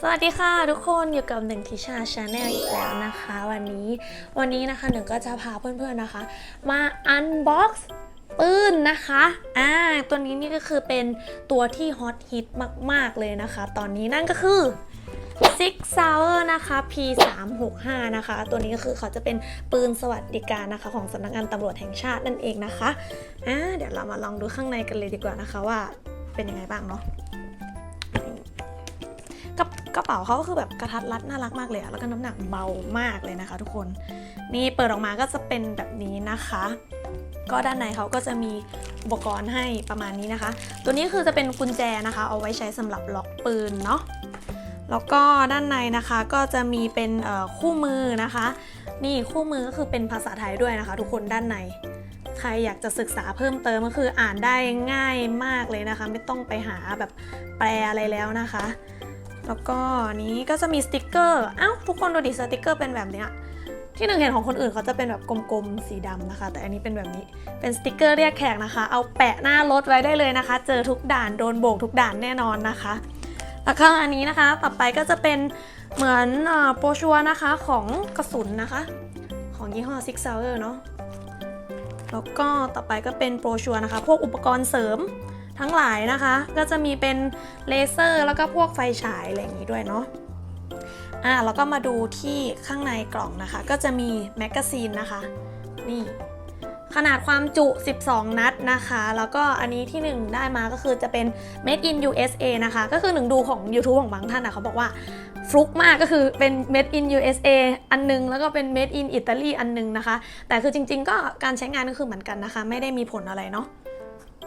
สวัสดีค่ะทุกคนอยู่กับหนึ่งทิชาชาแนลอีกแล้วนะคะ วันนี้วันนี้นะคะหนึ่งก็จะพาเพื่อนๆนะคะ มาอันบ็อกซ์ปืนนะคะอ่าตัวนี้นี่ก็คือเป็นตัวที่ฮอตฮิตมากๆเลยนะคะ ตอนนี้นั่นก็คือ Six Sauer นะคะ P365 นะคะ ตัวนี้ก็คือเขาจะเป็นปืนสวัสดิการนะคะ ของสำนักงานตำรวจแห่งชาตินั่นเองนะคะอ่าเดี๋ยวเรามาลองดูข้างในกันเลยดีกว่านะคะว่าเป็นยังไงบ้างเนาะ กระเป๋าเขาก็คือแบบกระทัดรัดน่ารักมากเลยแล้วก็น้ำหนักเบามากเลยนะคะ ทุกคน นี่เปิดออกมาก็จะเป็นแบบนี้นะคะ ก็ด้านในเขาก็จะมีอุปกรณ์ให้ประมาณนี้นะคะ ตัวนี้คือจะเป็นกุญแจนะคะ เอาไว้ใช้สำหรับล็อกปืนเนาะแล้วก็ด้านในนะคะก็จะมีเป็นคู่มือนะคะ นี่คู่มือก็คือเป็นภาษาไทยด้วยนะคะ ทุกคนด้านใน ใครอยากจะศึกษาเพิ่มเติมก็คืออ่านได้ง่ายมากเลยนะคะ ไม่ต้องไปหาแบบแปลอะไรแล้วนะคะ แล้วก็นี้ก็จะมีสติกเกอร์อ้าวทุกคนดูดิสติกเกอร์เป็นแบบเนี้ยที่หนึ่งเห็นของคนอื่นเขาจะเป็นแบบกลมๆสีดำนะคะ แต่อันนี้เป็นแบบนี้เป็นสติกเกอร์เรียกแขกนะคะ เอาแปะหน้ารถไว้ได้เลยนะคะ เจอทุกด่านโดนโบกทุกด่านแน่นอนนะคะแล้วก็อันนี้นะคะต่อไปก็จะเป็นเหมือนโปรชัวนะคะของกระสุนนะคะ ของยี่ห้อ Six Sauer เนาะแล้วก็ต่อไปก็เป็นโปรชัวนะคะ พวกอุปกรณ์เสริม ทั้งหลายนะคะ ก็จะมีเป็นเลเซอร์แล้วก็พวกไฟฉายอะไรอย่างนี้ด้วยเนาะอ่าแล้วก็มาดูที่ข้างในกล่องนะคะ ก็จะมีแมกกาซีนนะคะ นี่ ขนาดความจุ 12 นัดนะคะ แล้วก็อันนี้ที่หนึ่งได้มาก็คือจะเป็น made in USA นะคะ ก็คือหนึ่งดูของ YouTube ของบางท่านอะเขาบอกว่าฟลุกมากก็คือเป็น made in USA อันนึง แล้วก็เป็น made in Italy อันนึงนะคะ แต่คือจริงๆ ก็การใช้งานก็คือเหมือนกันนะคะ ไม่ได้มีผลอะไรเนาะ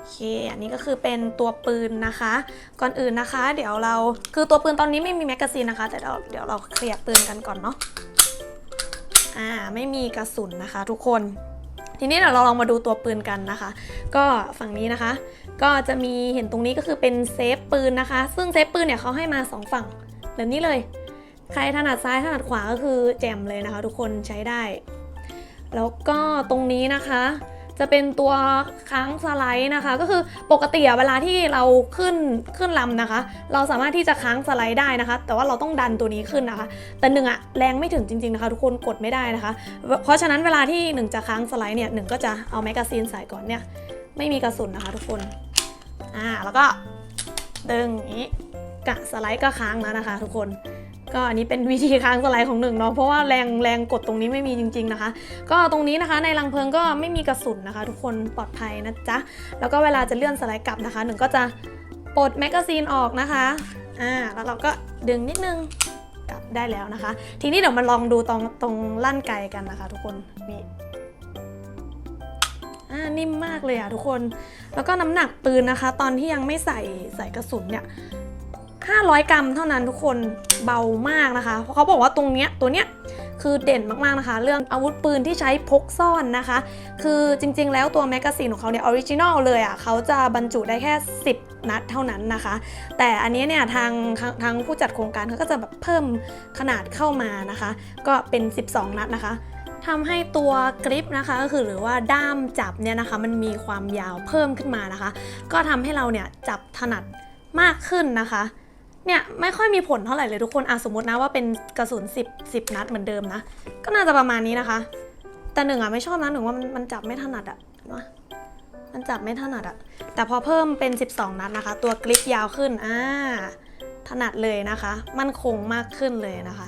เค อันนี้ก็คือเป็นตัวปืนนะคะ ก่อนอื่นนะคะ เดี๋ยวเราคือตัวปืนตอนนี้ไม่มีแมกกาซีนนะคะ แต่เดี๋ยวเดี๋ยวเราเคลียร์ปืนกันก่อนเนาะ อ่า ไม่มีกระสุนนะคะ ทุกคน ทีนี้เดี๋ยวเราลองมาดูตัวปืนกันนะคะ ก็ฝั่งนี้นะคะ ก็จะมีเห็นตรงนี้ก็คือเป็นเซฟปืนนะคะ ซึ่งเซฟปืนเนี่ยเขาให้มาสองฝั่งแบบนี้เลย ใครถนัดซ้ายถนัดขวาก็คือแจ่มเลยนะคะ ทุกคนใช้ได้ แล้วก็ตรงนี้นะคะ จะเป็นตัวค้างสไลด์นะคะ ก็คือปกติเวลาที่เราขึ้นขึ้นลำนะคะ เราสามารถที่จะค้างสไลด์ได้นะคะ แต่ว่าเราต้องดันตัวนี้ขึ้นนะคะ แต่หนึ่งอะแรงไม่ถึงจริงๆนะคะ ทุกคนกดไม่ได้นะคะ เพราะฉะนั้นเวลาที่หนึ่งจะค้างสไลด์เนี่ยหนึ่งก็จะเอาแมกกาซีนใส่ก่อนเนี่ยไม่มีกระสุนนะคะทุกคนอ่าแล้วก็ดึงอย่างนี้กะสไลด์ก็ค้างแล้วนะคะ ทุกคน ก็อันนี้เป็นวิธีค้างสไลด์ของหนึ่งเนาะเพราะว่าแรงแรงกดตรงนี้ไม่มีจริง ๆนะคะ ก็ตรงนี้นะคะในรังเพลิงก็ไม่มีกระสุนนะคะ ทุกคนปลอดภัยนะจ๊ะแล้วก็เวลาจะเลื่อนสไลด์กลับนะคะหนึ่งก็จะปลดแมกกาซีนออกนะคะอ่าแล้วเราก็ดึงนิดนึงกลับได้แล้วนะคะ ทีนี้เดี๋ยวมาลองดูตรงตรงลั่นไกกันนะคะ ทุกคนนี่อ่านิ่มมากเลยอะทุกคน แล้วก็น้ำหนักปืนนะคะ ตอนที่ยังไม่ใส่ใส่กระสุนเนี่ย 500 กรัมเท่านั้นทุกคนเบามากนะคะ เพราะเขาบอกว่าตรงเนี้ยตัวเนี้ยคือเด่นมากๆนะคะ เรื่องอาวุธปืนที่ใช้พกซ่อนนะคะ คือจริงๆ แล้วตัวแมกกาซีนของเขาเนี่ยออริจินอลเลยอะ่ะเขาจะบรรจุได้แค่ 10 นัดเท่านั้นนะคะ แต่อันนี้เนี่ยทางทางผู้จัดโครงการเขาก็จะแบบเพิ่มขนาดเข้ามานะคะ ก็เป็น 12 นัดนะคะทำให้ตัวกริปนะคะก็คือหรือว่าด้ามจับเนี่ยนะคะ มันมีความยาวเพิ่มขึ้นมานะคะ ก็ทำให้เราเนี่ยจับถนัดมากขึ้นนะคะ เนี่ยไม่ค่อยมีผลเท่าไหร่เลยทุกคนอะสมมตินะว่าเป็นกระสุน10 10 นัดเหมือนเดิมนะ ก็น่าจะประมาณนี้นะคะ แต่หนึ่งอะไม่ชอบนะหนึ่งว่ามันมันจับไม่ถนัดอะเห็นะมันจับไม่ถนัดอะ แต่พอเพิ่มเป็น 12 นัดนะคะ ตัวกริปยาวขึ้นอ่าถนัดเลยนะคะ มันคงมากขึ้นเลยนะคะ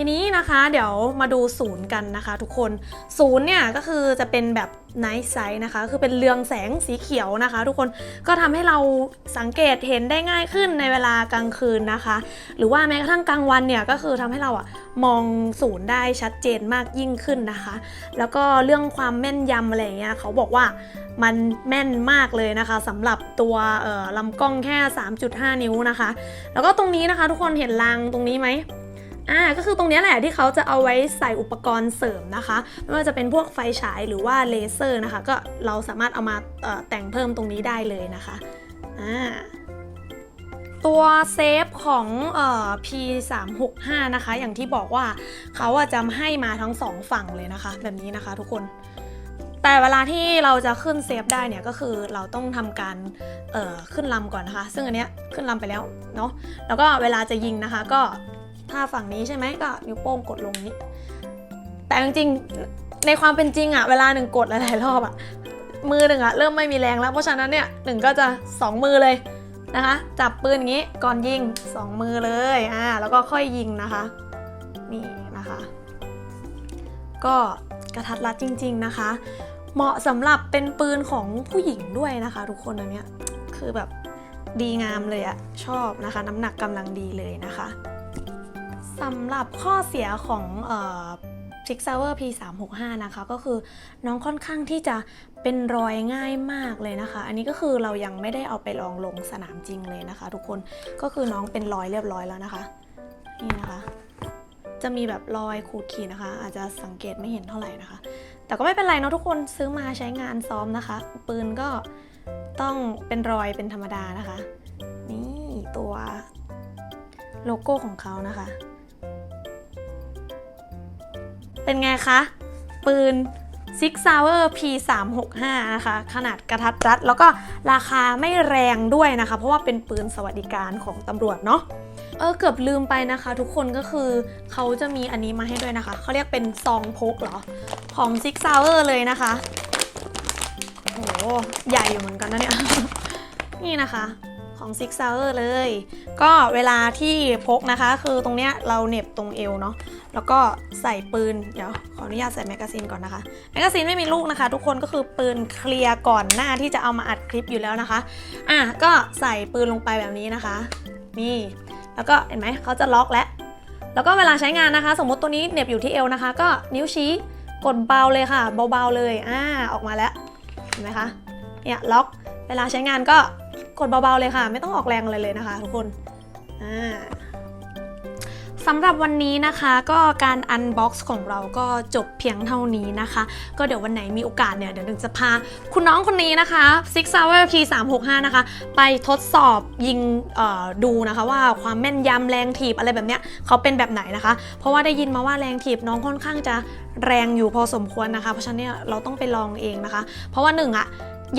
ทีนี้นะคะเดี๋ยวมาดูศูนย์กันนะคะ ทุกคนศูนย์เนี่ยก็คือจะเป็นแบบ night sight นะคะ คือเป็นเรืองแสงสีเขียวนะคะ ทุกคนก็ทำให้เราสังเกตเห็นได้ง่ายขึ้นในเวลากลางคืนนะคะ หรือว่าแม้กระทั่งกลางวันเนี่ยก็คือทำให้เราอะมองศูนย์ได้ชัดเจนมากยิ่งขึ้นนะคะ แล้วก็เรื่องความแม่นยำอะไรเงี้ยเขาบอกว่ามันแม่นมากเลยนะคะสำหรับตัวลำกล้องแค่ 3.5 นิ้วนะคะ แล้วก็ตรงนี้นะคะ ทุกคนเห็นรางตรงนี้ไหม อ่าก็คือตรงนี้แหละที่เขาจะเอาไว้ใส่อุปกรณ์เสริมนะคะ ไม่ว่าจะเป็นพวกไฟฉายหรือว่าเลเซอร์นะคะ ก็เราสามารถเอามาแต่งเพิ่มตรงนี้ได้เลยนะคะอ่าตัวเซฟของเอ่อ P365 นะคะ อย่างที่บอกว่าเขาจะให้มาทั้งสองฝั่งเลยนะคะ แบบนี้นะคะทุกคนแต่เวลาที่เราจะขึ้นเซฟได้เนี่ยก็คือเราต้องทำการขึ้นลำก่อนนะคะ ซึ่งอันเนี้ยขึ้นลำไปแล้วเนาะแล้วก็เวลาจะยิงนะคะก็ ถ้าฝั่งนี้ใช่ไหมก็นิ้วโป้งกดลงนี้ แต่จริงๆในความเป็นจริงอะเวลาหนึ่งกดหลายๆรอบอะมือหนึ่งอะเริ่มไม่มีแรงแล้ว เพราะฉะนั้นเนี่ยหนึ่งก็จะสองมือเลยนะคะ จับปืนอย่างนี้ก่อนยิงสองมือเลยอ่าแล้วก็ค่อยยิงนะคะนี่นะคะ ก็กระทัดรัดจริง ๆนะคะ เหมาะสำหรับเป็นปืนของผู้หญิงด้วยนะคะ ทุกคนอันเนี้ยคือแบบดีงามเลยอะชอบนะคะ น้ำหนักกำลังดีเลยนะคะ สำหรับข้อเสียของเอ่อ Six Hour P365 นะคะก็คือน้องค่อนข้างที่จะเป็นรอยง่ายมากเลยนะคะ อันนี้ก็คือเรายังไม่ได้เอาไปลองลงสนามจริงเลยนะคะ ทุกคนก็คือน้องเป็นรอยเรียบร้อยแล้วนะคะ นี่นะคะ จะมีแบบรอยขูดขีดนะคะ อาจจะสังเกตไม่เห็นเท่าไหร่นะคะ แต่ก็ไม่เป็นไรเนาะทุกคนซื้อมาใช้งานซ้อมนะคะ ปืนก็ต้องเป็นรอยเป็นธรรมดานะคะ นี่ตัวโลโก้ของเขานะคะ เป็นไงคะ ปืน Six Hour P365 นะคะ ขนาดกระทัดรัด แล้วก็ราคาไม่แรงด้วยนะคะ เพราะว่าเป็นปืนสวัสดิการของตำรวจเนาะเออเกือบลืมไปนะคะ ทุกคนก็คือเขาจะมีอันนี้มาให้ด้วยนะคะ เขาเรียกเป็นซองพกเหรอ ของ Six Hour เลยนะคะโหใหญ่อยู่เหมือนกันนะเนี่ย นี่นะคะของ Six Hour เลย ก็เวลาที่พกนะคะ คือตรงเนี้ยเราเหน็บตรงเอวเนาะ แล้วก็ใส่ปืน เดี๋ยวขออนุญาตใส่แมกกาซีนก่อนนะคะ แมกกาซีนไม่มีลูกนะคะ ทุกคนก็คือปืนเคลียร์ก่อนหน้าที่จะเอามาอัดคลิปอยู่แล้วนะคะ อะก็ใส่ปืนลงไปแบบนี้นะคะ นี่ แล้วก็เห็นไหมเขาจะล็อกแล้ว แล้วก็เวลาใช้งานนะคะ สมมติตัวนี้เหน็บอยู่ที่เอวนะคะ ก็นิ้วชี้กดเบาเลยค่ะ เบาๆเลย อ่า ออกมาแล้ว เห็นไหมคะ เนี่ยล็อก เวลาใช้งานก็กดเบาๆเลยค่ะ ไม่ต้องออกแรงอะไรเลยนะคะ ทุกคน อ่า สำหรับวันนี้นะคะก็การอันบ็อกซ์ของเราก็จบเพียงเท่านี้นะคะ ก็เดี๋ยววันไหนมีโอกาสเนี่ย เดี๋ยวหนึ่งจะพาคุณน้องคนนี้นะคะ Six Hour P365 นะคะ ไปทดสอบยิงเอ่อดูนะคะว่าความแม่นยำแรงถีบอะไรแบบเนี้ยเขาเป็นแบบไหนนะคะ เพราะว่าได้ยินมาว่าแรงถีบน้องค่อนข้างจะแรงอยู่พอสมควรนะคะ เพราะฉะนั้นเนี่ยเราต้องไปลองเองนะคะ เพราะว่าหนึ่งอะ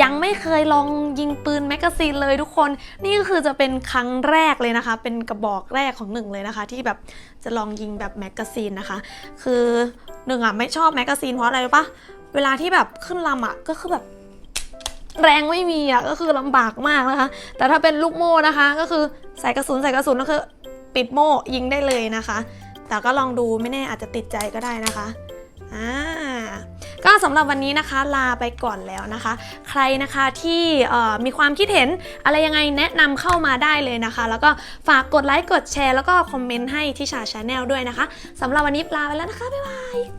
ยังไม่เคยลองยิงปืนแมกกาซีนเลยทุกคน นี่ก็คือจะเป็นครั้งแรกเลยนะคะ เป็นกระบอกแรกของหนึ่งเลยนะคะ ที่แบบจะลองยิงแบบแมกกาซีนนะคะ คือหนึ่งอะไม่ชอบแมกกาซีนเพราะอะไรรู้ปะเวลาที่แบบขึ้นลำอะก็คือแบบแรงไม่มีอะก็คือลำบากมากนะคะ แต่ถ้าเป็นลูกโม่นะคะ ก็คือใส่กระสุนใส่กระสุนก็คือปิดโม่ยิงได้เลยนะคะ แต่ก็ลองดูไม่แน่อาจจะติดใจก็ได้นะคะอ่า ก็สำหรับวันนี้นะคะลาไปก่อนแล้วนะคะ ใครนะคะที่มีความคิดเห็นอะไรยังไงแนะนำเข้ามาได้เลยนะคะ แล้วก็ฝากกดไลค์กดแชร์แล้วก็คอมเมนต์ให้ที่ชาชาแนลด้วยนะคะสำหรับวันนี้ลาไปแล้วนะคะ บ๊ายบาย